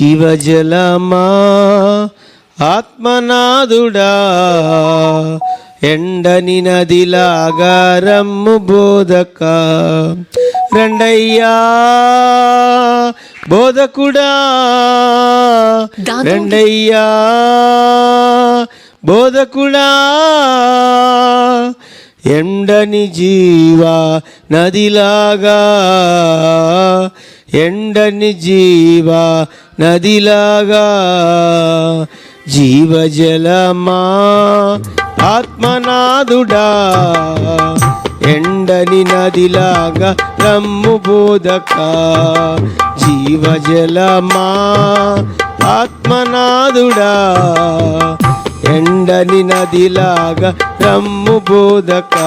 జీవజలమా ఆత్మనాదుడా ఎండని నదిలాగా రమ్ము బోధక. రండయ్యా బోధకుడా. రండయ్యా బోధకుడా? ఎండని జీవా నదిలాగా ఎండని జీవా నదిలాగా జీవజలమా ఆత్మనాదుడా ఎండని నదిలాగా రమ్ము బోధక జీవజలమా ఆత్మనాదుడా ఎండని నదిలాగా రమ్ము బోధకా.